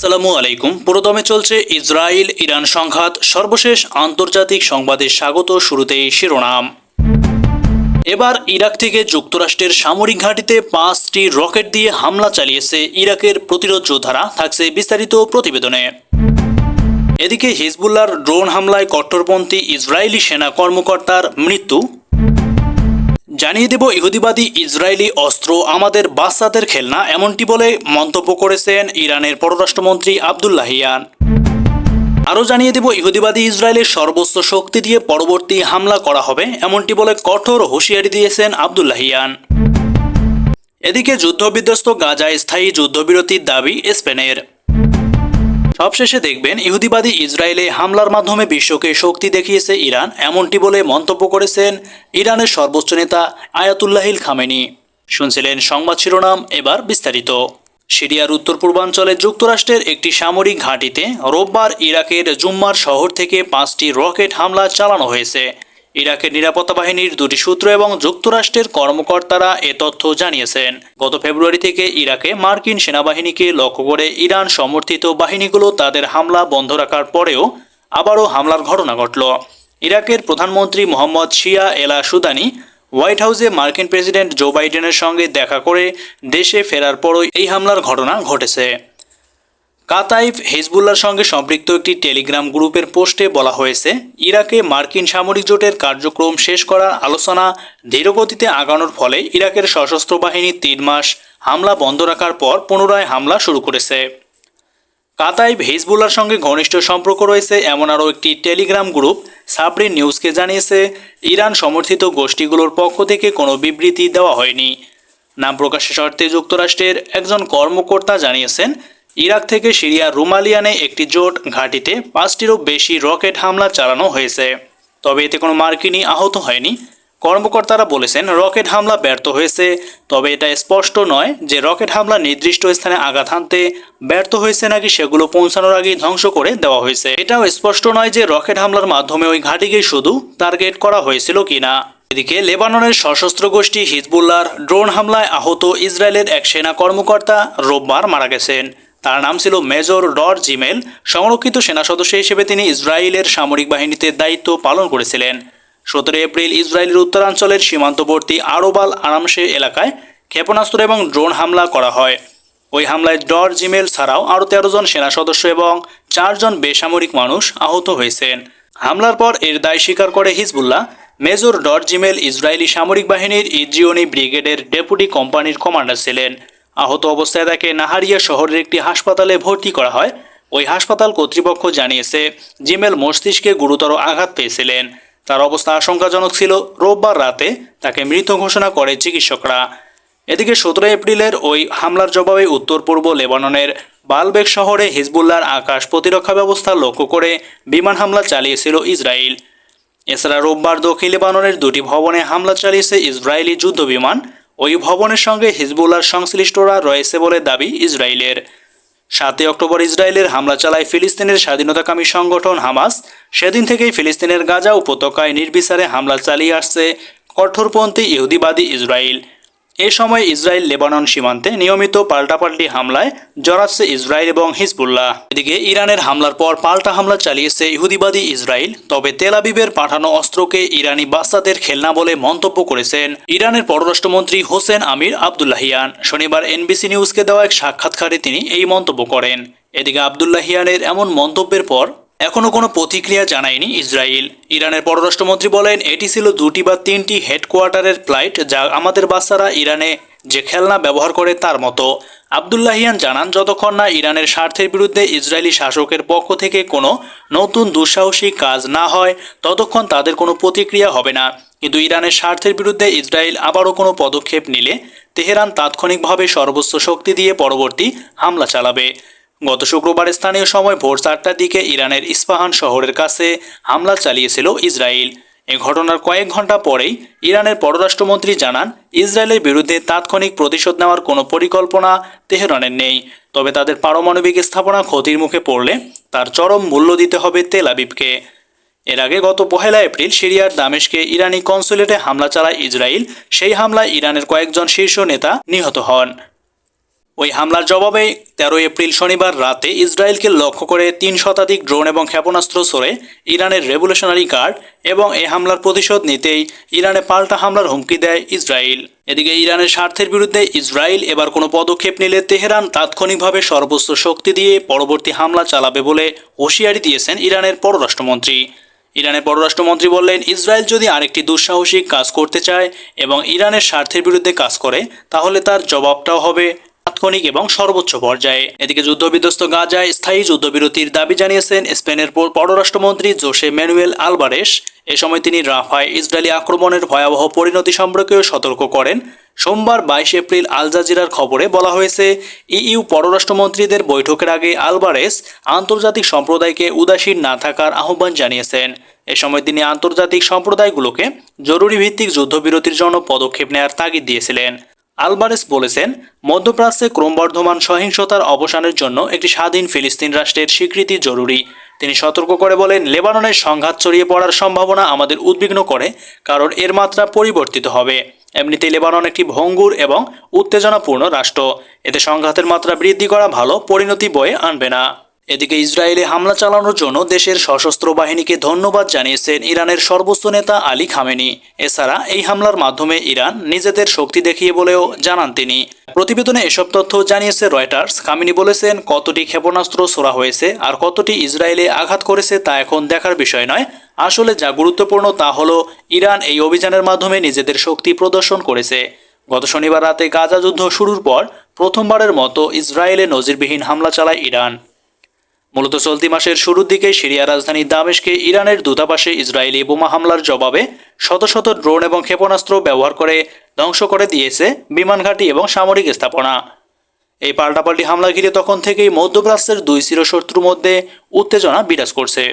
আসসালামু আলাইকুম। পুরোদমে চলছে ইসরায়েল ইরান সংঘাত। সর্বশেষ আন্তর্জাতিক সংবাদে স্বাগত শুরুতেই শিরোনাম। এবার ইরাক থেকে যুক্তরাষ্ট্রের সামরিক ঘাঁটিতে পাঁচটি রকেট দিয়ে হামলা চালিয়েছে ইরাকের প্রতিরোধ যোদ্ধারা, থাকছে বিস্তারিত প্রতিবেদনে। এদিকে হিজবুল্লার ড্রোন হামলায় কট্টরপন্থী ইসরায়েলি সেনা কর্মকর্তার মৃত্যু। জানিয়ে দেব, ইহুদিবাদী ইসরায়েলি অস্ত্র আমাদের বাচ্চাদের খেলনা, এমনটি বলে মন্তব্য করেছেন ইরানের পররাষ্ট্রমন্ত্রী আবদুল্লাহিয়ান আরও জানিয়ে দেব, ইহুদিবাদী ইসরায়েলের সর্বোচ্চ শক্তি দিয়ে পরবর্তী হামলা করা হবে, এমনটি বলে কঠোর হুঁশিয়ারি দিয়েছেন আবদুল্লাহিয়ান এদিকে যুদ্ধবিধ্বস্ত গাজায় স্থায়ী যুদ্ধবিরতির দাবি স্পেনের। সবশেষে দেখবেন ইহুদিবাদী ইসরায়েলে হামলার মাধ্যমে বিশ্বকে শক্তি দেখিয়েছে ইরান, এমনটি বলে মন্তব্য করেছেন ইরানের সর্বোচ্চ নেতা আয়াতুল্লাহিল খামেনি। শুনছিলেন সংবাদ শিরোনাম, এবার বিস্তারিত। সিরিয়ার উত্তর পূর্বাঞ্চলে যুক্তরাষ্ট্রের একটি সামরিক ঘাঁটিতে রোববার ইরাকের জুম্মার শহর থেকে পাঁচটি রকেট হামলা চালানো হয়েছে। ইরাকের নিরাপত্তা বাহিনীর দুটি সূত্র এবং যুক্তরাষ্ট্রের কর্মকর্তারা এ তথ্য জানিয়েছেন। গত ফেব্রুয়ারি থেকে ইরাকে মার্কিন সেনাবাহিনীকে লক্ষ্য করে ইরান সমর্থিত বাহিনীগুলো তাদের হামলা বন্ধ রাখার পরেও আবারও হামলার ঘটনা ঘটল। ইরাকের প্রধানমন্ত্রী মোহাম্মদ শিয়া এলা সুদানি হোয়াইট হাউসে মার্কিন প্রেসিডেন্ট জো বাইডেনের সঙ্গে দেখা করে দেশে ফেরার পরই এই হামলার ঘটনা ঘটেছে। কাতাইফ হিজবুল্লার সঙ্গে সম্পৃক্ত একটি টেলিগ্রাম গ্রুপের পোস্টে বলা হয়েছে, ইরাকে মার্কিন সামরিক জোটের কার্যক্রম শেষ করার আলোচনা ধীরগতিতে আগানোর ফলে ইরাকের সশস্ত্র বাহিনী তিন মাস হামলা বন্ধ রাখার পর পুনরায় হামলা শুরু করেছে। কাতাইব হিজবুল্লার সঙ্গে ঘনিষ্ঠ সম্পর্ক রয়েছে এমন আরও একটি টেলিগ্রাম গ্রুপ, সাবরিন নিউজকে জানিয়েছে, ইরান সমর্থিত গোষ্ঠীগুলোর পক্ষ থেকে কোনো বিবৃতি দেওয়া হয়নি। নাম প্রকাশের শর্তে যুক্তরাষ্ট্রের একজন কর্মকর্তা জানিয়েছেন ইরাক থেকে সিরিয়ার রুমালিয়ানে একটি জোট ঘাঁটিতে পাঁচটিরও বেশি রকেট হামলা চালানো হয়েছে। তবে এতে কোনো মার্কিনই আহত হয়নি। কর্মকর্তারা বলেছেন, রকেট হামলা ব্যর্থ হয়েছে, তবে এটা স্পষ্ট নয় যে রকেট হামলা নির্দিষ্ট স্থানে আঘাত হানতে ব্যর্থ হয়েছে নাকি সেগুলো পৌঁছানোর আগেই ধ্বংস করে দেওয়া হয়েছে। এটাও স্পষ্ট নয় যে রকেট হামলার মাধ্যমে ওই ঘাঁটিকেই শুধু টার্গেট করা হয়েছিল কিনা। এদিকে লেবাননের সশস্ত্র গোষ্ঠী হিজবুল্লার ড্রোন হামলায় আহত ইসরায়েলের এক সেনা কর্মকর্তা রোববার মারা গেছেন। তার নাম ছিল মেজর ডর জিমেল। সংরক্ষিত সেনা সদস্য হিসেবে তিনি ইসরায়েলের সামরিক বাহিনীতে দায়িত্ব পালন করেছিলেন। সতেরো এপ্রিল ইসরায়েলের উত্তরাঞ্চলের সীমান্তবর্তী আরোবাল আরামসে এলাকায় ক্ষেপণাস্ত্র এবং ড্রোন হামলা করা হয়। ওই হামলায় ডর জিমেল ছাড়াও আরও তেরো জন সেনা সদস্য এবং চারজন বেসামরিক মানুষ আহত হয়েছেন। হামলার পর এর দায় স্বীকার করে Hezbollah. Major Dor Zimel Israeli সামরিক বাহিনীর ইজিওনি ব্রিগেডের ডেপুটি কোম্পানির কমান্ডার ছিলেন। আহত অবস্থায় তাকে নাহারিয়া শহরের একটি হাসপাতালে ভর্তি করা হয়। ওই হাসপাতাল কর্তৃপক্ষ জানিয়েছে, জিমেল মস্তিষ্কে গুরুতর আঘাত পেয়েছিলেন। তার অবস্থা আশঙ্কাজনক ছিল। রোববার রাতে তাকে মৃত ঘোষণা করে চিকিৎসকরা। এদিকে সতেরো এপ্রিলের ওই হামলার জবাবে উত্তর পূর্ব লেবাননের বালবেক শহরে হিজবুল্লার আকাশ প্রতিরক্ষা ব্যবস্থা লক্ষ্য করে বিমান হামলা চালিয়েছিল ইসরায়েল। এছাড়া রোববার দক্ষিণ লেবাননের দুটি ভবনে হামলা চালিয়েছে ইসরায়েলি যুদ্ধ বিমান ওই ভবনের সঙ্গে হিজবুল্লার সংশ্লিষ্টরা রয়েছে বলে দাবি ইসরায়েলের। সাতই অক্টোবর ইসরায়েলের হামলা চালায় ফিলিস্তিনের স্বাধীনতাকামী সংগঠন হামাস। সেদিন থেকেই ফিলিস্তিনের গাজা উপত্যকায় নির্বিচারে হামলা চালিয়ে আসছে কঠোরপন্থী ইহুদিবাদী ইসরায়েল। এ সময় ইসরায়েল লেবানন সীমান্তে নিয়মিত পাল্টাপাল্টি হামলায় জড়াচ্ছে ইসরায়েল এবং হিজবুল্লাহ। এদিকে ইরানের হামলার পর পাল্টা হামলা চালিয়েছে ইহুদিবাদী ইসরায়েল, তবে তেল আবিবের পাঠানো অস্ত্রকে ইরানি বাচ্চাদের খেলনা বলে মন্তব্য করেছেন ইরানের পররাষ্ট্রমন্ত্রী হোসেন আমির আবদুল্লাহিয়ান। শনিবার এনবিসি নিউজকে দেওয়া এক সাক্ষাৎকারে তিনি এই মন্তব্য করেন। এদিকে আবদুল্লাহিয়ানের এমন মন্তব্যের পর এখনও কোনো প্রতিক্রিয়া জানায়নি ইসরায়েল। ইরানের পররাষ্ট্রমন্ত্রী বলেন, এটি ছিল দুটি বা তিনটি হেডকোয়ার্টারের ফ্লাইট যা আমাদের বাচ্চারা ইরানে যে খেলনা ব্যবহার করে তার মতো। আবদুল্লাহিয়ান জানান, যতক্ষণ না ইরানের স্বার্থের বিরুদ্ধে ইসরায়েলি শাসকের পক্ষ থেকে কোনো নতুন দুঃসাহসিক কাজ না হয়, ততক্ষণ তাদের কোনো প্রতিক্রিয়া হবে না। কিন্তু ইরানের স্বার্থের বিরুদ্ধে ইসরায়েল আবারও কোনো পদক্ষেপ নিলে তেহরান তাৎক্ষণিকভাবে সর্বোচ্চ শক্তি দিয়ে পরবর্তী হামলা চালাবে। গত শুক্রবার স্থানীয় সময় ভোর চারটার দিকে ইরানের ইস্পাহান শহরের কাছে হামলা চালিয়েছিল ইসরায়েল। এ ঘটনার কয়েক ঘণ্টা পরেই ইরানের পররাষ্ট্রমন্ত্রী জানান, ইসরায়েলের বিরুদ্ধে তাৎক্ষণিক প্রতিশোধ নেওয়ার কোনো পরিকল্পনা তেহরানের নেই। তবে তাদের পারমাণবিক স্থাপনা ক্ষতির মুখে পড়লে তার চরম মূল্য দিতে হবে তেল আবিবকে। এর আগে গত পহেলা এপ্রিল সিরিয়ার দামেশকে ইরানি কনসুলেটে হামলা চালায় ইসরায়েল। সেই হামলায় ইরানের কয়েকজন শীর্ষ নেতা নিহত হন। ওই হামলার জবাবে তেরো এপ্রিল শনিবার রাতে ইসরায়েলকে লক্ষ্য করে তিন শতাধিক ড্রোন এবং ক্ষেপণাস্ত্র সরে ইরানের রেভলিউশনারি গার্ড এবং এই হামলার প্রতিশোধ নিতেই ইরানে পাল্টা হামলার হুমকি দেয় ইসরায়েল। এদিকে ইরানের স্বার্থের বিরুদ্ধে ইসরায়েল এবার কোনো পদক্ষেপ নিলে তেহরান তাৎক্ষণিকভাবে সর্বোচ্চ শক্তি দিয়ে পরবর্তী হামলা চালাবে বলে হুঁশিয়ারি দিয়েছেন ইরানের পররাষ্ট্রমন্ত্রী। ইরানের পররাষ্ট্রমন্ত্রী বললেন, ইসরায়েল যদি আরেকটি দুঃসাহসিক কাজ করতে চায় এবং ইরানের স্বার্থের বিরুদ্ধে কাজ করে, তাহলে তার জবাবটাও হবে তাৎক্ষণিক এবং সর্বোচ্চ পর্যায়ে। এদিকে যুদ্ধবিধ্বস্ত গাজায় স্থায়ী যুদ্ধবিরতির দাবি জানিয়েছেন স্পেনের পর- পররাষ্ট্রমন্ত্রী জোসে ম্যানুয়েল আলবারেস। এ সময় তিনি রাফায় ইসরায়েলি আক্রমণের ভয়াবহ পরিণতি সম্পর্কেও সতর্ক করেন। সোমবার বাইশ এপ্রিল আল জাজিরার খবরে বলা হয়েছে, ইইউ পররাষ্ট্রমন্ত্রীদের বৈঠকের আগে আলবারেস আন্তর্জাতিক সম্প্রদায়কে উদাসীন না থাকার আহ্বান জানিয়েছেন। এ সময় তিনি আন্তর্জাতিক সম্প্রদায়গুলোকে জরুরি ভিত্তিক যুদ্ধবিরতির জন্য পদক্ষেপ নেওয়ার তাগিদ দিয়েছিলেন। আলবারেস বলেছেন, মধ্যপ্রাচ্যে ক্রমবর্ধমান সহিংসতার অবসানের জন্য একটি স্বাধীন ফিলিস্তিন রাষ্ট্রের স্বীকৃতি জরুরি। তিনি সতর্ক করে বলেন, লেবাননের সংঘাত ছড়িয়ে পড়ার সম্ভাবনা আমাদের উদ্বিগ্ন করে, কারণ এর মাত্রা পরিবর্তিত হবে। এমনিতে লেবানন একটি ভঙ্গুর এবং উত্তেজনাপূর্ণ রাষ্ট্র। এতে সংঘাতের মাত্রা বৃদ্ধি করা ভালো, পরিণতি বয়ে আনবে না। এদিকে ইসরায়েলে হামলা চালানোর জন্য দেশের সশস্ত্র বাহিনীকে ধন্যবাদ জানিয়েছেন ইরানের সর্বোচ্চ নেতা আলী খামেনি। এছাড়া এই হামলার মাধ্যমে ইরান নিজেদের শক্তি দেখিয়ে বলেও জানান তিনি। প্রতিবেদনে এসব তথ্য জানিয়েছে রয়টার্স। খামিনি বলেছেন, কতটি ক্ষেপণাস্ত্র ছোড়া হয়েছে আর কতটি ইসরায়েলে আঘাত করেছে তা এখন দেখার বিষয় নয়। আসলে যা গুরুত্বপূর্ণ তা হলো, ইরান এই অভিযানের মাধ্যমে নিজেদের শক্তি প্রদর্শন করেছে। গত শনিবার রাতে গাজা যুদ্ধ শুরুর পর প্রথমবারের মতো ইসরায়েলে নজিরবিহীন হামলা চালায় ইরান। মূলত চলতি মাসের শুরুর দিকে সিরিয়া রাজধানী দামেশকে ইরানের দূতাবাসে ইসরায়েলি বোমা হামলার জবাবে শত শত ড্রোন এবং ক্ষেপণাস্ত্র ব্যবহার করে ধ্বংস করে দিয়েছে বিমান ঘাঁটি এবং সামরিক স্থাপনা। এই পাল্টাপাল্টি হামলা ঘিরে তখন থেকেই মধ্যপ্রাচ্যের দুই চিরশত্রুর মধ্যে উত্তেজনা বিরাজ করছে।